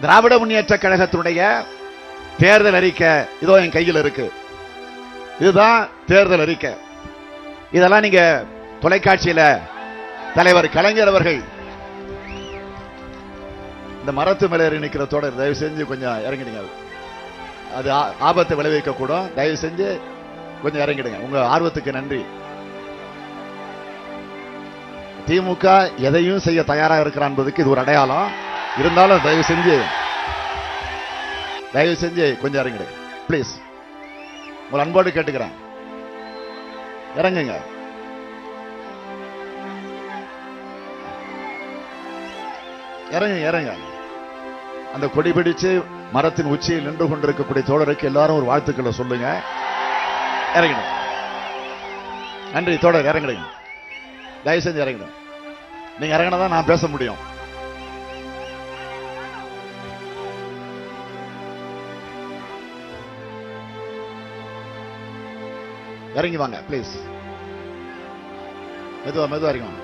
திராவிட முன்னேற்ற கழகத்தினுடைய தேர்தல் அறிக்கை இதோ என் கையில் இருக்கு. இதுதான் தேர்தல் அறிக்கை. இதெல்லாம் நீங்க தொலைக்காட்சியில தலைவர் கலைஞர் அவர்கள் இந்த மரத்து மேல ஏறி நிக்கிற தொடர் தயவு செஞ்சு கொஞ்சம் இறங்கிடுங்க. அது ஆ- ஆபத்தை விளைவிக்க கூடும். தயவு செஞ்சு கொஞ்சம் இறங்கிடுங்க. உங்க ஆர்வத்துக்கு நன்றி. திமுக எதையும் செய்ய தயாரா இருக்கிறான் என்பதுக்கு இது ஒரு அடையாளம். இருந்தாலும் தயவு செஞ்சு தயவு செஞ்சு கொஞ்சம் இறங்கிடு. ப்ளீஸ் உங்களை அன்போடு கேட்டுக்கிறேன். இறங்குங்க. இறங்குங்க இறங்க அந்த கொடி பிடிச்சு மரத்தின் உச்சியில் நின்று கொண்டிருக்கக்கூடிய தோழருக்கு எல்லாரும் ஒரு வாழ்த்துக்களை சொல்லுங்க. இறங்கிடும் நன்றி தோழர். இறங்கிடுங்க தயவு செஞ்சு இறங்கிடும் நீங்க இறங்கினதான் நான் பேச முடியும். இறங்கி வாங்க ப்ளீஸ் மெதுவா மெதுவா இறங்கி வாங்க.